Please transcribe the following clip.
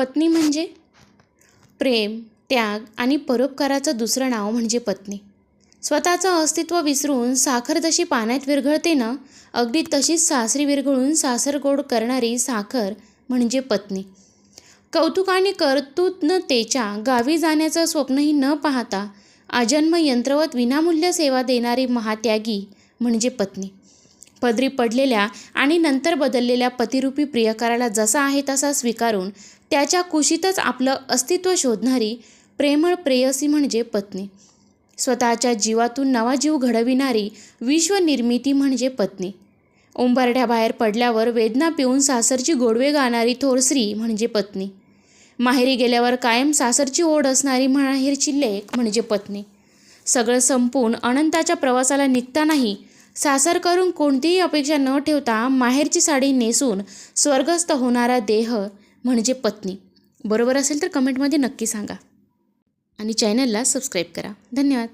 पत्नी म्हणजे? प्रेम त्याग आणि परोपकाराचं दुसरं नाव म्हणजे पत्नी. स्वतःचं अस्तित्व विसरून साखर जशी पाण्यात विरघळते ना अगदी तशीच सासरी विरघळून सासर गोड करणारी साखर म्हणजे पत्नी. कौतुकाने आणि गावी जाण्याचं स्वप्नही न पाहता आजन्म यंत्रवत विनामूल्य सेवा देणारी महात्यागी म्हणजे पत्नी. पदरी पडलेल्या आणि नंतर बदललेल्या पतिरूपी प्रियकाराला जसा आहे तसा स्वीकारून त्याच्या कुशीतच आपलं अस्तित्व शोधणारी प्रेमळ प्रेयसी म्हणजे पत्नी. स्वतःच्या जीवातून नवा जीव घडविणारी विश्वनिर्मिती म्हणजे पत्नी. उंबरठ्याबाहेर पडल्यावर वेदना पिऊन सासरची गोडवे गाणारी थोर स्त्री म्हणजे पत्नी. माहेरी गेल्यावर कायम सासरची ओढ असणारी माहेरची लेख म्हणजे पत्नी. सगळं संपून अनंताच्या प्रवासाला निघतानाही सासर करून कोणतीही अपेक्षा न ठेवता माहेरची साडी नेसून स्वर्गस्थ होणारा देह म्हणजे पत्नी. बरोबर असेल तर कमेंटमध्ये नक्की सांगा. आणि चॅनलला सबस्क्राईब करा. धन्यवाद.